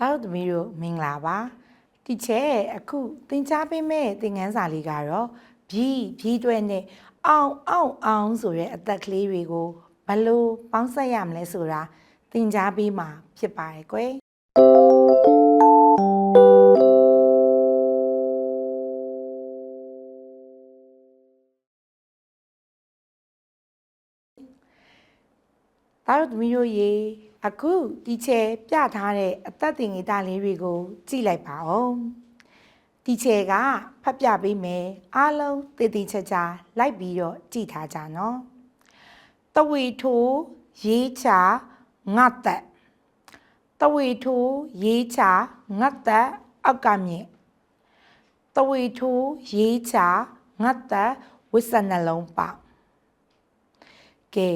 တာတို့သမီးတို့မင်္ဂလာပါတီချဲအခုသင်ကြားပေးမယ့်သင်ခန်းစာလေးကတော့ဘီဘီတွဲနဲ့အောင်အောင်အောင်ဆိုတဲ့အသက်ကလေးတွေကိုဘယ်လို့ပေါင်းဆက်ရမလဲဆိုတာသင်ကြားပေးမှာဖြစ်ပါတယ်ကွယ်တာတို့သမီးတို့ရေ အခုတီချဲပြထားတဲ့အသက်သင်္ကေတလေးတွေကို ကြည့်လိုက်ပါဦးတီချဲကဖတ်ပြပေးမယ်အားလုံးတည်တည်ချာချာလိုက်ပြီးတော့ကြည့်ထားကြနော်တဝီထိုးရေးချငတ်သက်တဝီထိုးရေးချငတ်သက်အောက်ကမြင့်တဝီထိုးရေးချငတ်သက်ဝစ်စနှလုံးပေါကဲ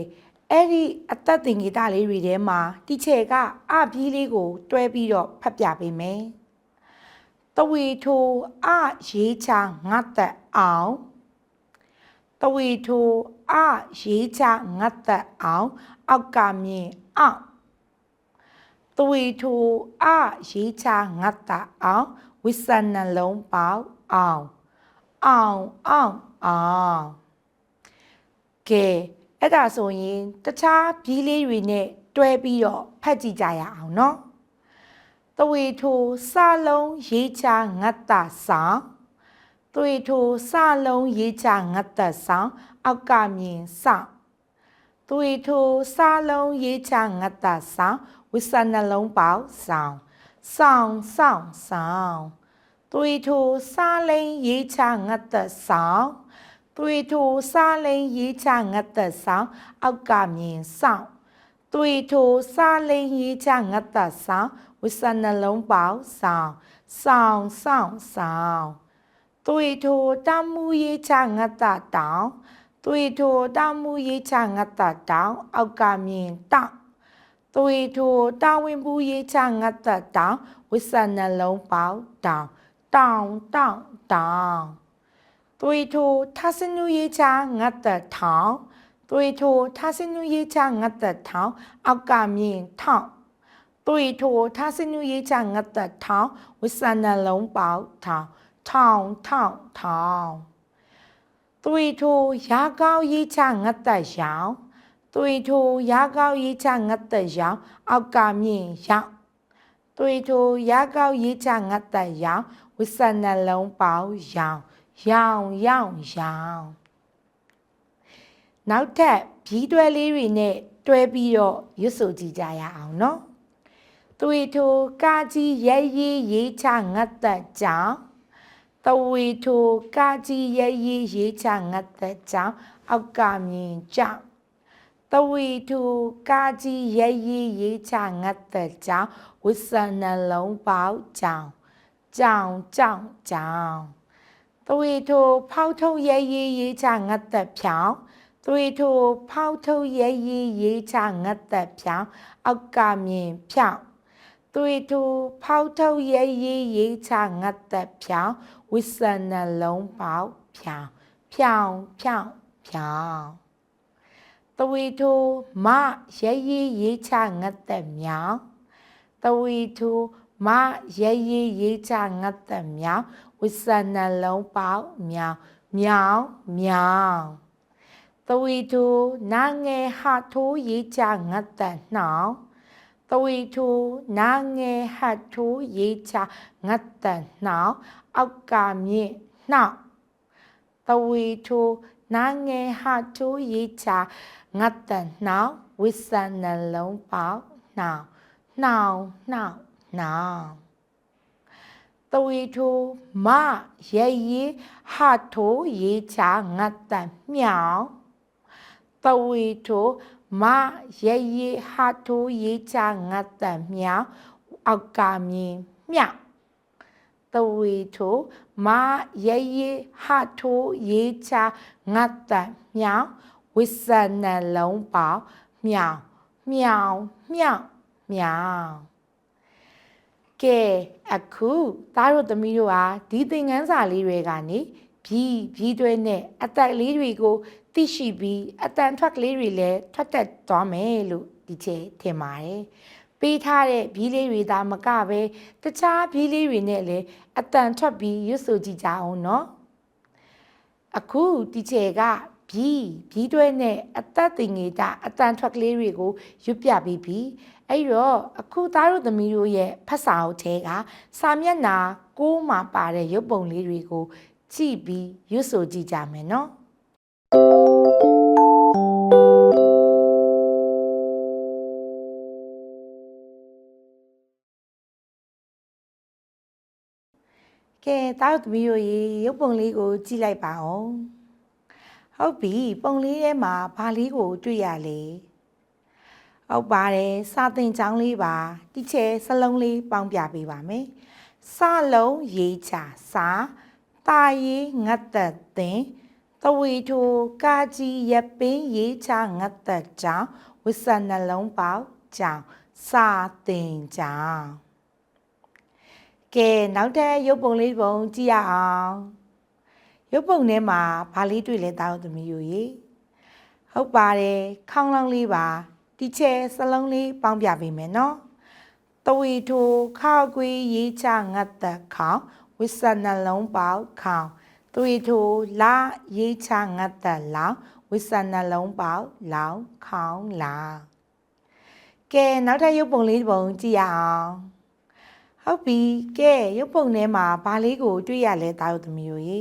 အဲ့ဒီအသက်သင်္ကေတလေးတွေထဲမှာတီချေကအပြီးလေးကို တွဲပြီးတော့ဖတ်ပြပေးမယ်။တဝီထိုအရေးချငတ်သက်အောင်တဝီထိုအရေးချငတ်သက်အောင်အောက်ကမြင်အောင်တဝီထိုအရေးချငတ်သက်အောင်ဝိစနှလုံးပေါအောင်အောင်အောင်အောင်ကဲ အဲ့ဒါဆိုရင်တခြားဘီးလေးတွေနဲ့တွဲပြီးတော့ဖတ်ကြည့်ကြရအောင်နော်တဝေထိုစလုံးရေးချငတ်တာဆောင်တဝေထိုစလုံးရေးချငတ်တာဆောင်အောက်ကမြင်ဆောင်တဝေထိုစလုံးရေးချငတ်တာဆောင်ဝိစနှလုံးပေါဆောင်ဆောင်ဆောင်ဆောင်တဝေထိုစလိန်ရေးချငတ်တာဆောင် သွေထိုစားလိန်ရေးချငတ်သက်ဆောင်အောက်ကမြင်ဆောင်သွေထိုစားလိန်ရေးချငတ်သက်ဆောင်ဝိစနှလုံးပေါဆောင်ဆောင်ဆောင်ဆောင်သွေထိုတမှုရေးချငတ်သက်တောင်သွေထိုတမှုရေးချငတ်သက်တောင်အောက်ကမြင်တောင်သွေထိုတာဝန်ဘူးရေးချငတ်သက်တောင်ဝိစနှလုံးပေါတောင်တောင်တောင်တောင် သွေထိုထာစနုရေးချငတ်သက်ထောင်သွေထိုထာစနုရေးချငတ်သက်ထောင်အောက်ကမြင်ထောင်သွေထိုထာစနုရေးချငတ်သက်ထောင်ဝိစနလုံးပေါထောင်ထောင်ထောင်ထောင်သွေထိုရာကောက်ရေးချငတ်သက်ရောင်သွေထိုရာကောက်ရေးချငတ်သက်ရောင်အောက်ကမြင်ရောင်သွေထိုရာကောက်ရေးချငတ်သက်ရောင်ဝိစနလုံးပေါရောင် ရောင်ရောင်ရောင်နောက်ထပ်ဘီးတွဲလေးတွေနဲ့တွဲပြီးတော့ရွတ်ဆိုကြည့်ကြရအောင်နော်သွေထိုကာကြီးရဲရေးရေးချငတ်သက်ကြောင့်တဝေထိုကာကြီးရဲရေးရေးချငတ်သက်ကြောင့်အောက်ကမြင်ကြောင့်တဝေထိုကာကြီးရဲရေးရေးချငတ်သက်ကြောင့်ဝိစနှလုံးပေါကြောင့်ကြောင့်ကြောင့်ကြောင့် သွေထိုဖောက်ထုတ်ရဲရေးရေးချငတ်သက်ဖြောင်းသွေထိုဖောက်ထုတ်ရဲရေးရေးချငတ်သက်ဖြောင်းအောက်ကမြင်ဖြောင်းသွေထိုဖောက်ထုတ်ရဲရေးရေးချငတ်သက်ဖြောင်းဝိစနလုံးပေါဖြောင်းဖြောင်းဖြောင်းဖြောင်းသွေထိုမရဲရေးရေးချငတ်သက်မြောင်းသွေထို မရဲရေးရေးချငတ်သက်မြောင်းဝိစနှလုံးပေါမြောင်မြောင်မြောင်သဝီတူနာငယ်ဟာထိုးရေးချငတ်သက်နှောင်းသဝီတူနာငယ်ဟာထိုးရေးချငတ်သက်နှောင်းအောက်ကမြင့်နှောင်းသဝီတူနာငယ်ဟာထိုးရေးချငတ်သက်နှောင်းဝိစနှလုံးပေါနှောင်းနှောင်းနှောင်း နှောင်းတဝီထိုမရဲရီဟာထိုရေးချငတ်တမြောင်တဝီထိုမရဲရီဟာထိုရေးချငတ်တမြောင်အောက်ကမြင်မြောင်တဝီထိုမရဲရီဟာထိုရေးချငတ်တမြောင်ဝိစနလုံးပေါမြောင်မြောင်မြောင်မြောင် ကဲအခုသားတို့သမီးတို့ဟာဒီသင်ခန်းစာလေးတွေကနေဘီဘီတွဲနဲ့အသက်လေးတွေကိုသိရှိပြီးအတန်ထွက်ကလေးတွေလည်းထွက်တက်သွားမယ်လို့ဒီချေထင်ပါတယ်ပပေးထားတဲ့ဘီးလေးတွေသာမကပဲတခြားဘီးလေးတွေနဲ့လည်းအတန်ထွက်ပြီးရွတ်ဆိုကြည့်ကြအောင်နော်အခုတီချေက ဘီးဘီးတွဲနဲ့အသက်တင်ငေတာအတန်ထွက်ကလေးတွေကိုရွတ်ပြပြီးပြီအဲ့တော့အခုသားတို့သမီးတို့ရဲ့ဖတ်စာအုပ်ထဲကစာမျက်နှာ6မှာပါတဲ့ရုပ်ပုံလေးတွေကိုကြည့်ပြီးရွတ်ဆိုကြည့်ကြမယ်နော်ကဲတားတို့သမီးတို့ရေရုပ်ပုံလေးကိုကြည့်လိုက်ပါအောင် ဟုတ်ပြီပုံလေးထဲမှာဘာလေးကိုတွေ့ရလဲဟုတ်ပါတယ်စာသင်ကျောင်းလေးပါတိချဲစလုံးလေးပေါင်းပြပေးပါမယ်စလုံးရေးချစာတာရေးငတ်သက်သင်တဝီထိုကာကြီးရပင်းရေးချငတ်သက်ကြောင့်ဝစ်ဆန်နှလုံးပေါက်ကြောင့်စာသင်ကျောင်းကဲနောက်ထပ်ရုပ်ပုံလေးပုံကြည့်ရအောင် ရုပ်ပုံထဲမှာဘာလေးတွေ့လဲတာတို့သမီးတို့ရေဟုတ်ပါတယ်ခေါင်းလောင်းလေးပါဒီချဲစလုံးလေးပေါင်းပြပေးမယ်နော်တဝီထိုခောက်ကွေးရေးချငတ်သက်ခေါင်ဝစ်ဆန်နှလုံးပေါက်ခေါင်တဝီထိုလာရေးချငတ်သက်လောင်ဝစ်ဆန်နှလုံးပေါက်လောင်ခေါင်လာကဲနောက်ထပ်ရုပ်ပုံလေးပုံကြည့်ရအောင်ဟုတ်ပြီကဲရုပ်ပုံထဲမှာဘာလေးကိုတွေ့ရလဲတာတို့သမီးတို့ရေ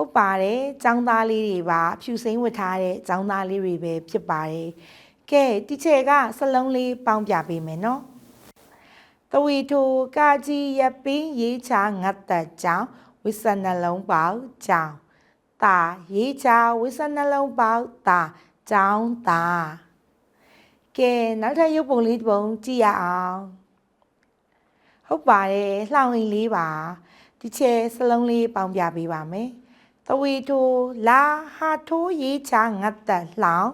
ဟုတ်ပါတယ်ចောင်းသားလေးတွေပါဖြူစိမ့်ဝတ်ထားတဲ့ចောင်းသားလေးတွေပဲဖြစ်ပါတယ်ကဲတီချေကစလုံးလေးပေါင်းပြပေးမယ်နော်တဝီထိုကာကြီးရပင်းရေးချငတ်သက်ကြောင့်ဝိဆနှလုံးပေါက်ကြောင့်တာရေးချဝိဆနှလုံးပေါက်တာကြောင်းတာကဲနောက်ထပ်ရုပ်ပုံလေးတစ်ပုံကြည့်ရအောင်ဟုတ်ပါတယ်လှောင်အိမ်လေးပါဒီချဲစလုံးလေးပေါင်းပြပေးပါမယ်တ ဝီထိုလာဟာထိုးရေးချငတ်သက်လှောင်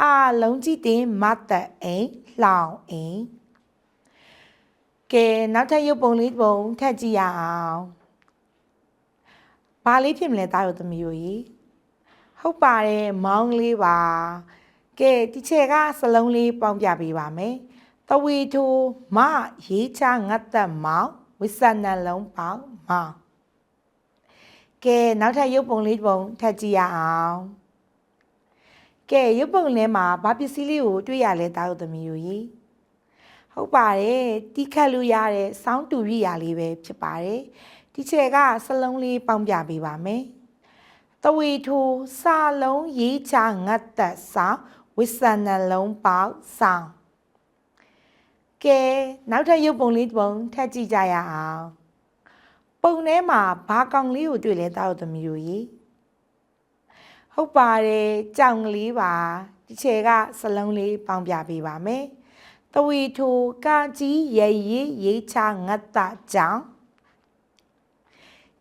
အာလုံးကြည့်တင်မတ်သက်အိမ်လှောင်အိမ်ကဲနောက်ထပ်ရုပ်ပုံလေးတစ်ပုံထပ်ကြည့်ရအောင်ဘာလေးဖြစ်မလဲတားတို့သမီးတို့ကြီးဟုတ်ပါတယ်မောင်းလေးပါကဲဒီချဲကစလုံးလေးပေါင်းပြပေးပါမယ်တဝီထိုမရေးချငတ်သက်မောင်ဝိဆန်နှလုံးပေါင်းမောင် ကဲနောက်ထပ်ရုပ်ပုံလေးတစ်ပုံထပ်ကြည့်ရအောင်ကဲရုပ်ပုံထဲမှာဘာပစ္စည်းလေးကိုတွေ့ရလဲတာတို့သမီးတို့ကြီးဟုတ်ပါတယ်တီးခတ်လို့ရတဲ့စောင်းတူရိယာလေးပဲဖြစ်ပါတယ်ဒီချေကစလုံးလေးပေါင်းပြပေးပါမယ်တဝီထိုစာလုံးရေးချငတ်သက်ဆောင်ဝိဆန်နှလုံးပေါင်းဆောင်ကဲနောက်ထပ်ရုပ်ပုံလေးတစ်ပုံထပ်ကြည့်ကြရအောင် ပုံထဲမှာဘာကောင်လေးကိုတွေ့လဲတာတို့သမီးတို့ရေဟုတ်ပါတယ်ကြောင်ကလေးပါဒီချေကစလုံးလေးပေါင်းပြပေးပါမယ်တဝီထိုကာကြီးရရေးရေးချငတ်တာကြောင်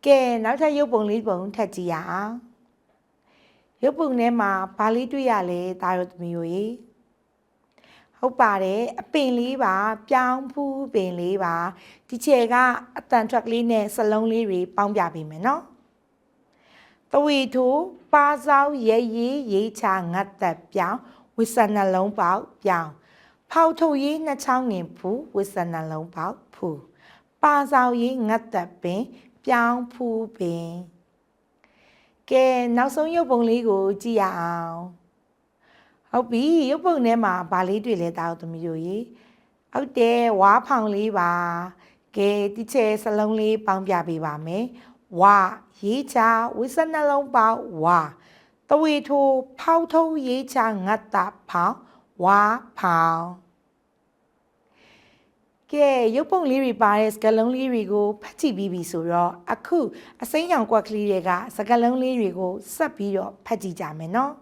ကဲနောက်ထပ်ရုပ်ပုံလေးတစ်ပုံထပ်ကြည့်ရအောင်ရုပ်ပုံထဲမှာဘာလေးတွေ့ရလဲတာတို့သမီးတို့ရေ ဟုတ်ပါတယ်အပင်လေးပါပြောင်းဖူးပင်လေးပါဒီချေကအတန်ထွက်ကလေးနဲ့စလုံးလေးတွေပေါင်းပြပေးမယ်နော်တဝီထိုပါဆောင်ရရေးရေးချငတ်သက်ပြောင်းဝိဆန်နှလုံးပေါက်ပြောင်းဖောက်ထုတ်ရေးနှစ်ချောင်းငင်ဖူးဝိဆန်နှလုံးပေါက်ဖူးပါဆောင်ရေးငတ်သက်ပင်ပြောင်းဖူးပင်ကဲနောက်ဆုံးရုပ်ပုံလေးကိုကြည့်ရအောင် ဟုတ်ပြီရုပ်ပုံထဲမှာဗာလေးတွေ့လဲတာတို့သမီးတို့ရေဟုတ်တယ်ဝါဖောင်လေးပါကဲဒီချဲစလုံးလေးပေါင်းပြပေးပါမယ်ဝါရေးချဝိစနှလုံးပေါက်ဝါတဝေထိုဖောက်ထုံးရေးချငတ်တာဖောင်ဝါဖောင်ကဲရုပ်ပုံလေးတွေပါတဲ့စကလုံးလေးတွေကိုဖတ်ကြည့်ပြီးပြီဆိုတော့အခုအစိမ်းရောင်ကွက်ကလေးတွေကစကလုံးလေးတွေကိုဆက်ပြီးတော့ဖတ်ကြည့်ကြမယ်နော်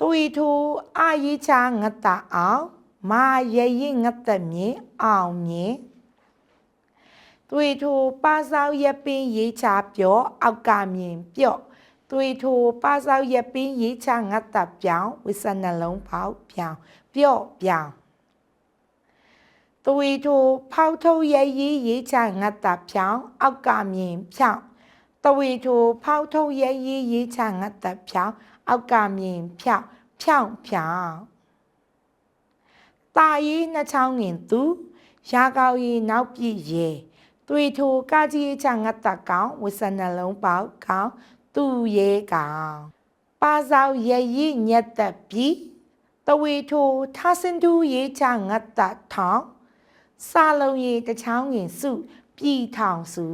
သွေထိုအာရေးချငတ်တာအောင်မာရရင်ငတ်သက်မြင်အောင်မြင်သွေထိုပါဆောင်ရပင်းရေးချပြောအောက်ကမြင်ပြော့သွေထိုပါဆောင်ရပင်းရေးချငတ်သက်ပြောင်းဝိစနှလုံးပေါက်ပြောင်းပြော့ပြောင်းသွေ ထိုဖောက်ထုတ်ရရေးရေးချငတ်သက်ပြောင်းအောက်ကမြင်ဖြောင်းတဝေထိုဖောက်ထုတ်ရရေးရေးချငတ်သက်ပြောင်းအောက်ကမြင်ဖြောင်းဖြောင်းဖြောင်းတာရေးနှစ်ချောင်းငင်သူရာကောက်ရေးနောက်ပြည့်ရေသွေထိုကာကြီးချငတ်တကောင်ဝစနှလုံးပေါက်ကောင်သူရဲကောင်ပါဆောင်ရရိညက်သက်ပြီးတဝေထိုထာစင်တူရေးချငတ်တထောင်စာလုံးရေးတချောင်းငင်စုပြည်ထောင်စု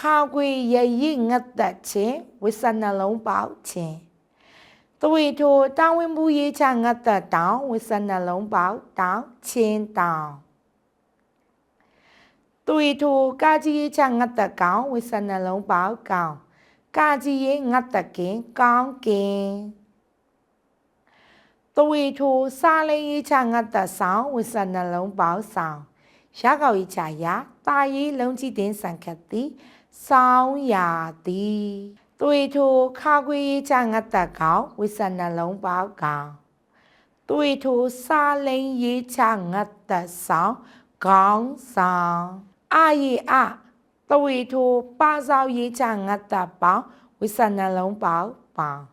ခါကွေရရိငတ်သက်ချင်းဝစနှလုံးပေါက်ချင်းတဝေထိုတောင်းဝင်ဘူးရေးချငတ်သက်တောင်ဝစနှလုံးပေါက်တောင်ချင်းတောင်သွေထိုကာကြီးရေးချငတ်သက်ကောင်ဝစနှလုံးပေါက်ကောင်ကာကြီးရေးငတ်သက်ကင်ကောင်းကင်တဝေထိုစားလေးရေးချငတ်သက်ဆောင်ဝစနှလုံးပေါက်ဆောင်ရကောက်ရေးချရာတာရေးလုံးကြည့်တင်ဆန်ခတ်သည် ဆောင်းရာသည်သွေထိုခါခွေရေးချငတ်သက်ကောင်ဝစနှလုံးပေါက်ကောင်သွေထိုစားလိန်ရေးချငတ်သက်ဆောင်ခေါင်းဆောင်အာရီအတဝေထိုပါဆောင်ရေးချငတ်သက်ပေါင်းဝစနှလုံးပေါက်ပေါင်း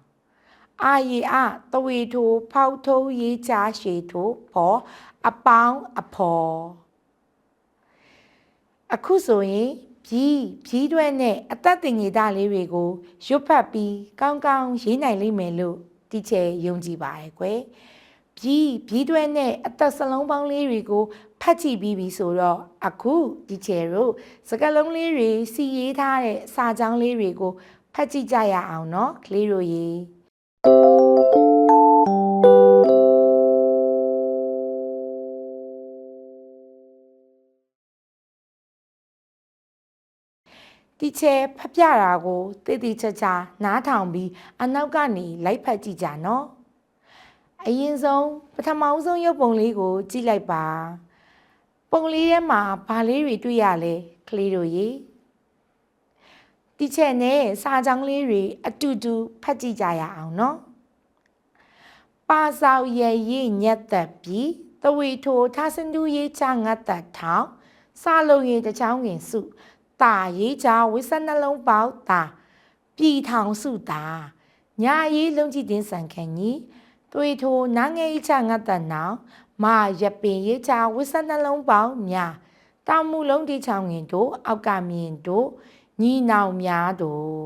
အာရီအတဝေထိုဖောက်ထုံးရေးချရှေထိုဖော်အပေါင်းအဖော်အခုဆိုရင် ပြီးပြီးတွဲနဲ့အသက်တင်ကြီးသားလေးတွေကိုရွတ်ဖတ်ပြီးကောင်းကောင်းရေးနိုင်လိမ့်မယ်လို့တီချေယုံကြည်ပါရဲ့ကွယ်ပြီးပြီးတွဲနဲ့အသက်စလုံးပေါင်းလေးတွေကိုဖတ်ကြည့်ပြီးပြီဆိုတော့အခုတီချေတို့စကလုံးလေးတွေစီရေးထားတဲ့စာကြောင်းလေးတွေကိုဖတ်ကြည့်ကြရအောင်နော်ကလေးတို့ရေ thank you တီချဲဖတ်ပြတာကိုတည်တည်ချာချာနားထောင်ပြီးအနောက်ကနေလိုက်ဖတ်ကြည့်ကြနော်အရင်ဆုံးပထမအဆုံးရုပ်ပုံလေးကို ကြည့်လိုက်ပါ ပုံလေးထဲမှာဘာလေးတွေတွေ့ရလဲကလေးတို့ရေတီချဲနဲ့စာကြောင်းလေးတွေအတူတူဖတ်ကြည့်ကြရအောင်နော်ပါဆောင်ရည်ရည်ညက်သက်ပြီးတဝီထိုထာစင်တူရေးချငတ်သက်ထောင်စာလုံးရေးတစ်ချောင်းငင်စု တာရေးချဝိစနှလုံးပေါက်တာပြည်ထောင်စုတာညာရေးလုံးကြည့်တင်ဆန်ခံကြီးသွေထိုနာငယ်ရေးချငတ်သက်နောင်မာရပင်ရေးချဝိစနှလုံးပေါက်ညာတောင်မှုလုံးတိချောင်းငင်တို့အောက်ကမြင်တို့ညီနောင်များတို့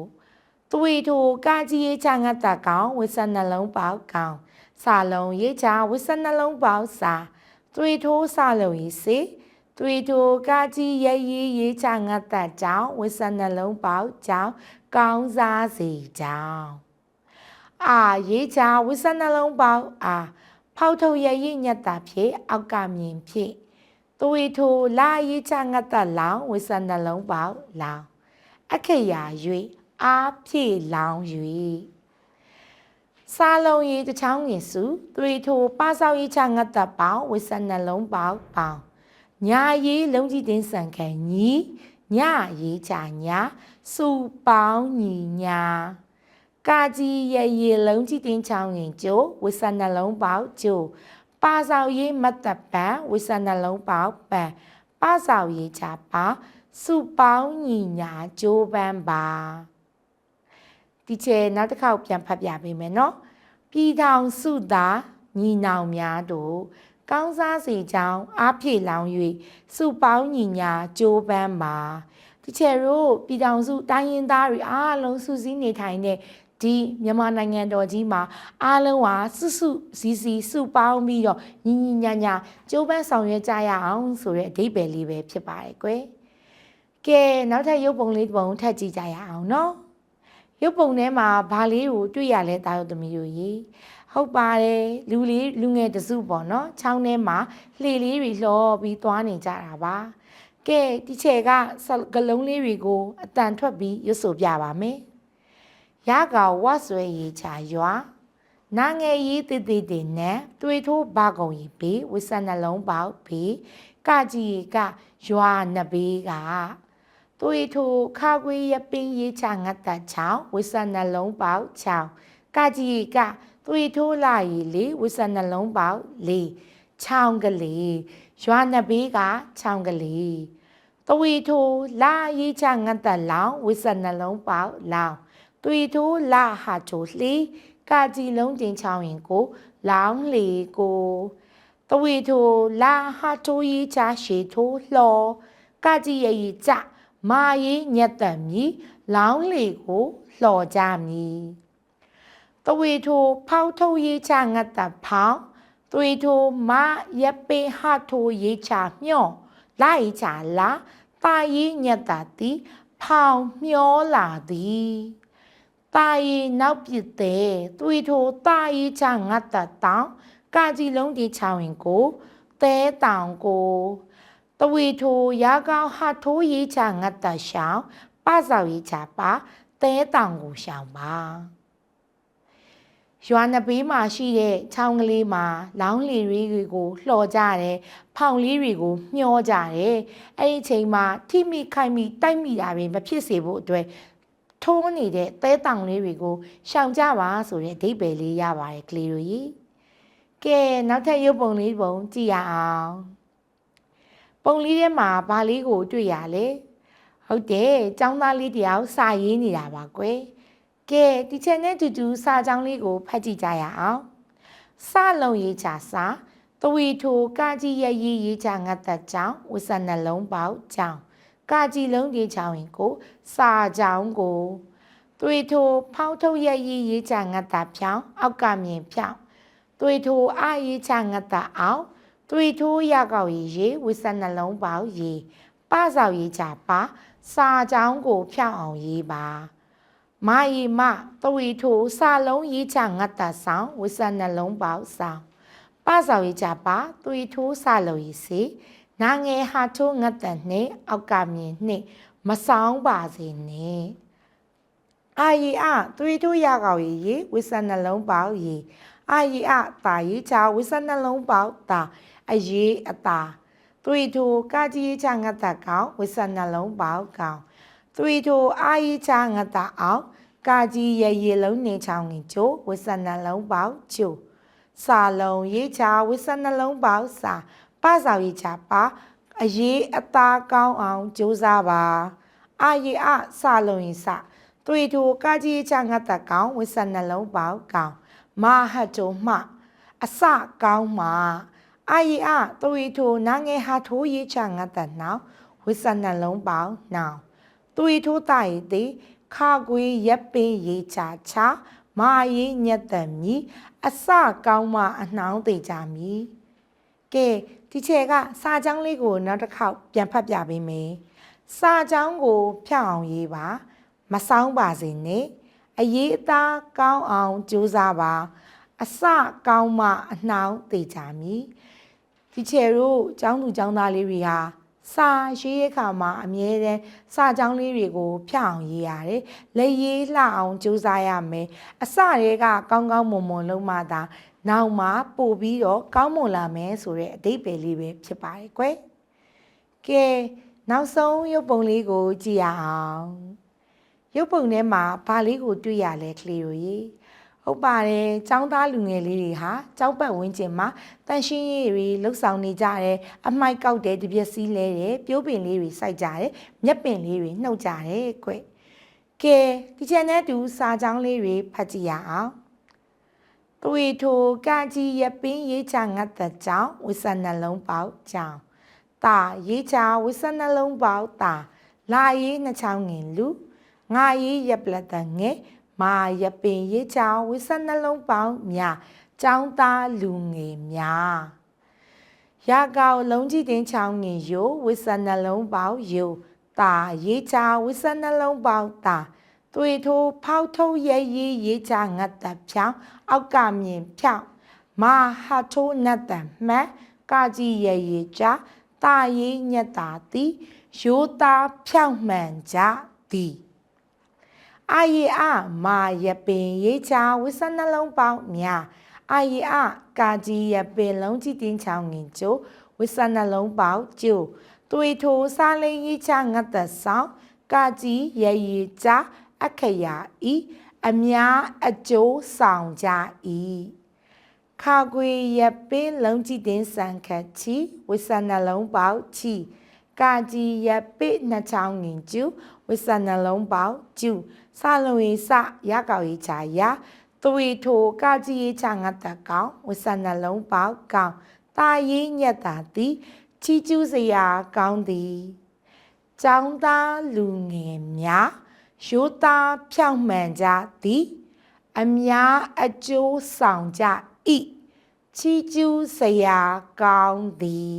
သွေထိုကာကြီးရေးချငတ်သက်ကောင်ဝိစနှလုံးပေါက်ကောင်စာလုံးရေးချဝိစနှလုံးပေါက်စာသွေထိုးစာလုံးရေးစေ သွေထိုကာကြီးရရေးရေးချငတ်သက်ကြောင့်ဝိစနှလုံးပေါက်ကြောင့်ကောင်းစားစီကြောင့်အာရေးချဝိစနှလုံးပေါက်အာဖောက်ထုတ်ရရေးညက်တာဖြစ်အောက်ကမြင်ဖြစ်သွေထိုလာရေးချငတ်သက်လောင်ဝိစနှလုံးပေါက်လောင်အခရာ၍အားဖြည့်လောင်၍စားလုံးရေးတစ်ချောင်းငင်စုသွေထိုပါဆောက်ရေးချငတ်သက်ပေါင်းဝိစနှလုံးပေါက်ပေါင်း ညာရေးလုံးကြီးတင်ဆန်ခံညီညရေးချညာစုပေါင်းညီညာကာကြီးရရေလုံးကြီးတင်ချောင်းငင်ကျိုးဝိစနှလုံးပေါက်ကျိုးပါဆောင်ရေးမတ်တပံဝိစနှလုံးပေါက်ပံပါဆောင်ရေးချပါစုပေါင်းညီညာကျိုးပန်းပါဒီချေနောက်တစ်ခေါက်ပြန်ဖတ်ပြပေးမယ်နော်ပြည်ထောင်စုသားညီနောင်များတို့ ကောင်းစားစီကြောင်းအားဖြည့်လောင်၍စုပေါင်းညီညာကြိုးပမ်းပါဒီချေတို့ပြည်ထောင်စုတိုင်းရင်းသားတွေအားလုံးစုစည်းနေထိုင်တဲ့ဒီမြန်မာနိုင်ငံတော်ကြီးမှာအားလုံးဟာစုစုစည်းစည်းစုပေါင်းပြီးတော့ညီညီညာညာကြိုးပမ်းဆောင်ရွက်ကြရအောင်ဆိုတဲ့အဓိပ္ပာယ်လေးပဲဖြစ်ပါတယ်ကွယ်ကဲနောက်ထပ်ရုပ်ပုံလေးတစ်ပုံထပ်ကြည့်ကြရအောင်နော်ရုပ်ပုံထဲမှာဘာလေးကိုတွေ့ရလဲတာရုပ်သမီးတို့ရေ ဟုတ်ပါတယ်လူလေးလူငယ်တစုပေါ့နော်ချောင်းထဲမှာလှေလေးတွေလှော်ပြီးသွားနေကြတာပါကဲဒီချေကကလုံးလေးတွေကိုအတန်ထွက်ပြီးရွတ်ဆိုပြပါမယ်ရကောင်ဝတ်ဆွဲရေးချရွာနာငယ်ရေးတည်တည်တည်နဲ့တွေ့ထိုးဘာကုံကြီးဘေးဝစနှလုံးပေါက်ဘေးကကြီးကရွာနဘေးကသွေထိုခါခွေးရပင်းရေးချငတ်တချောင်းဝစနှလုံးပေါက်ချောင်းကကြီးက သွေထိုးလာရီလေးဝစနှလုံးပေါက်လေးချောင်းကလေးရွာနဘေးကချောင်းကလေးသွေထိုးလာရေးချငတ်တလောင်ဝစနှလုံးပေါက်လောင်သွေထိုးလာဟာချိုလှီကာကြီးလုံးတင်ချောင်းရင်ကို လောင်းလေကိုသွေထိုးလာဟာချိုရီချာရှေထိုးလှော်ကာကြီးရဲ့ရီကြမာရေးညက်တံမီလောင်းလေကိုလှော်ကြမည် သွေထိုးဖောက်ထုတ်ရေးချငတ်တဖောင်းသွေထိုးမရပေဟာထိုးရေးချမျော့လိုက်ချလာတာရေးညက်တတိဖောင်မျောလာသည်တာရီနောက်ပြစ်တဲ့သွေထိုတာရီချငတ်တတောင်းကာကြီးလုံးဒီချောင်းရင်ကိုတဲတောင်ကိုတဝေထိုရာကောင်းဟာထိုးရေးချငတ်တရှောင်းပဆောက်ရေးချပါတဲတောင်ကိုရှောင်းပါ ရွာနှစ်ဘေးမှာရှိတဲ့ချောင်းကလေးမှာလောင်းလီတွေကိုလှော်ကြတယ်ဖောင်လေးတွေကိုမျောကြတယ်အဲ့ဒီအချိန်မှာထိမိခိုက်မိတိုက်မိတာပဲမဖြစ်စေဖို့အတွက်ထိုးနေတဲ့သဲတောင်လေးတွေကိုရှောင်ကြပါဆိုတဲ့အဓိပ္ပာယ်လေးရပါတယ်ကလေးတို့ကြီးကဲနောက်ထပ်ရုပ်ပုံလေးပုံကြည့်ရအောင်ပုံလေးထဲမှာဘာလေးကိုတွေ့ရလဲဟုတ်တယ်ចောင်းသားလေးတယောက်စာရေးနေတာပါကွယ် ကဲဒီချက်နဲ့တူတူစာကြောင်းလေးကိုဖတ်ကြည့်ကြရအောင်စလုံးရေးချစာတဝီထိုကာကြီးရရေးရေးချငတ်သက်ကြောင့်ဝစနှလုံးပေါက်ကြောင့်ကာကြီးလုံးကြီးချောင်းရင်ကို စာကြောင်းကိုသွေထိုဖောင်းထုတ်ရရေးရေးချငတ်သက်ဖြောင်းအောက်ကမြင်ဖြောင်းသွေထိုအာရေးချငတ်သက်အောင်သွေထိုးရကောက်ရေးရေးဝစနှလုံးပေါက်ရေးပဆောက်ရေးချပါစာကြောင်းကိုဖြောင်းအောင်ရေးပါ မာယီမတဝီထိုစာလုံးရေးချငတ်တဆောင်ဝစနှလုံးပေါက်ဆောင်ပဆောင်ရေးချပါသွေထိုးစာလုံးရေးစီနာငယ်ဟာထိုးငတ်တနဲ့အောက်ကမြင်နှင့်မဆောင်ပါစေနဲ့အာယီအသွေးထိုးရကောက်ရေးဝစနှလုံးပေါက်ရေးအာယီအတာရေးချဝစနှလုံးပေါက်တာအရေးအတာသွေးထိုးကာကြီးချငတ်တကောင်ဝစနှလုံးပေါက်ကောင်သွေထိုအာယီချငတ်တာအောင် ကာကြီးရရေလုံးနေချောင်းငင်ချိုဝစနှလုံးပေါက်ချိုစာလုံးရေးချဝစနှလုံးပေါက်စာပဆောင်ရေးချပါအရေးအသားကောင်းအောင်ကြိုးစားပါအာရီအစာလုံးရင်စသွေထိုကာကြီးချငတ်တကောင်ဝစနှလုံးပေါက်ကောင်မဟတ်တုံမှအစကောင်းမှာအာရီအသွေထိုနာငယ်ဟာထိုးရေးချငတ်တနောက်ဝစနှလုံးပေါက်နောင်သွေထိုးတိုင်သည် ခါကွေးရက်ပင်ရေးချချမာရေးညက်တံမီအစကောင်းမှအနှောင်းသေးကြမည်ကဲဒီချေကစာကြောင်းလေးကိုနောက်တစ်ခေါက်ပြန်ဖတ်ပြပေးမယ်စာကြောင်းကိုဖြောင်းအောင်ရေးပါမဆောင်ပါစေနဲ့အရေးအသားကောင်းအောင်ကြိုးစားပါအစကောင်းမှအနှောင်းသေးကြမည်ဒီချေတို့ចောင်းသူចောင်းသားလေးတွေဟာ စာရေးရခါမှာအမြဲတမ်းစာကြောင်းလေးတွေကိုဖြောင်းရေးရတယ်။လက်ရေးလှအောင်ကြိုးစားရမယ်။အစတွေကကောင်းကောင်းမွန်မွန်လုံးမှသာနောက်မှပို့ပြီးတော့ကောင်းမွန်လာမယ်ဆိုတဲ့အတိတ်ပဲလေးပဲဖြစ်ပါတယ်ကွယ်။ကဲနောက်ဆုံးရုပ်ပုံလေးကိုကြည့်ရအောင်။ရုပ်ပုံထဲမှာဘာလေးကိုတွေ့ရလဲကလေးတို့ရေ။ ဟုတ်ပါတယ်ចောင်းသားလူငယ်လေးတွေဟာចောင်းပတ်ဝန်းကျင်မှာတန်ရှင်းရေးတွေလှုပ်ဆောင်နေကြတယ်အမိုက်ကောက်တယ်တပြက်စီးလဲတယ်ပြိုးပင်လေးတွေစိုက်ကြတယ်မြက်ပင်လေးတွေနှုတ်ကြတယ်ကွကဲဒီချက်နဲ့တူစာကြောင်းလေးတွေဖတ်ကြည့်ရအောင်သွေထိုကကြီးရပင်းရေးချငတ်တဲ့ကြောင့်ဝိဆနှလုံးပေါက်ကြောင့်တာရေးချဝိဆနှလုံးပေါက်တာလာရေးနှချောင်းငင်လူငါရေးရပလက်တငယ် မာရပင်ရေးချောင်းဝိဆနှလုံးပေါင်းများចောင်းသားလူငယ်များရကောက်လုံးကြီးတင်ချောင်းငင်ယိုဝိဆနှလုံးပေါင်းယိုတာရေးချဝိဆနှလုံးပေါင်းတာသွေထိုးဖောက်ထုတ်ရဲရေးရေးချငတ်တပ်ဖြောင်းအောက်ကမြင်ဖြောင်းမာဟာထိုးနတ်တံမှတ်ကာကြီးရဲရေးချတာရေးညက်တာတိရိုးသားဖြောင်းမှန်ကြသည် အာရီအမာရပင်ရေးချဝိဆနှလုံးပေါင်းများအာရီအကာကြီးရပင်လုံးကြီးတင်းချောင်းငင်ကျိုးဝိဆနှလုံးပေါင်းကျိုးသွေထိုးစားလေးရေးချငတ်သက်ဆောင်ကာကြီးရရီချအခရာဤအများအကျိုးဆောင်ကြ၏ခါကွေရပင်လုံးကြီးတင်းဆန်ခတ်ချီဝိဆနှလုံးပေါင်းချီကာကြီးရပိနှစ်ချောင်းငင်ကျူဝိဆနှလုံးပေါက်ကျူ စလုံးရေးစရကောက်ရေးချာရသွေထိုကာကြီးရေးချငတ်တကောင်ဝိဆနှလုံးပေါက်ကောင်တာရေးညက်တာသည်ချီကျူးစရာကောင်းသည်ចောင်းသားလူငယ်များရိုးသားဖြောင့်မှန်ကြသည် အများအကျိုးဆောင်ကြဤချီကျူးစရာကောင်းသည်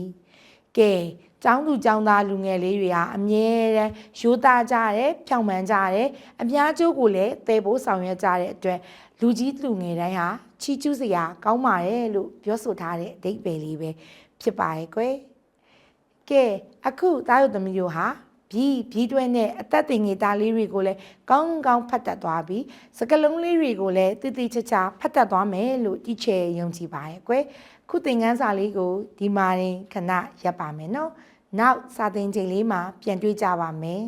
ကဲ ကျောင်းသူကျောင်းသားလူငယ်လေးတွေဟာအမြဲတမ်းရိုးသားကြတယ်ဖြောင့်မှန်ကြတယ်အများကျိုးကိုလည်းတည်ဖို့ဆောင်ရွက်ကြတဲ့အတွက်လူကြီးလူငယ်တိုင်းဟာချီကျူးစရာကောင်းပါတယ်လို့ပြောဆိုထားတဲ့အဓိပ္ပာယ်လေးပဲဖြစ်ပါရဲ့ကွယ်ကဲအခုတားရုပ်သမီးတို့ဟာဘီဘီတွဲနဲ့အသက်တင်ငေသားလေးတွေကိုလည်းကောင်းကောင်းဖတ်တတ်သွားပြီးစကလုံးလေးတွေကိုလည်းတိတိကျကျဖတ်တတ်သွားမယ်လို့တီချယ်ယုံကြည်ပါရဲ့ကွယ်ခုသင်ခန်းစာလေးကိုဒီမှာရင်ခဏရပ်ပါမယ်နော် နောက်စာသင်ချိန်လေးမှာပြန်တွေ့ကြပါမယ်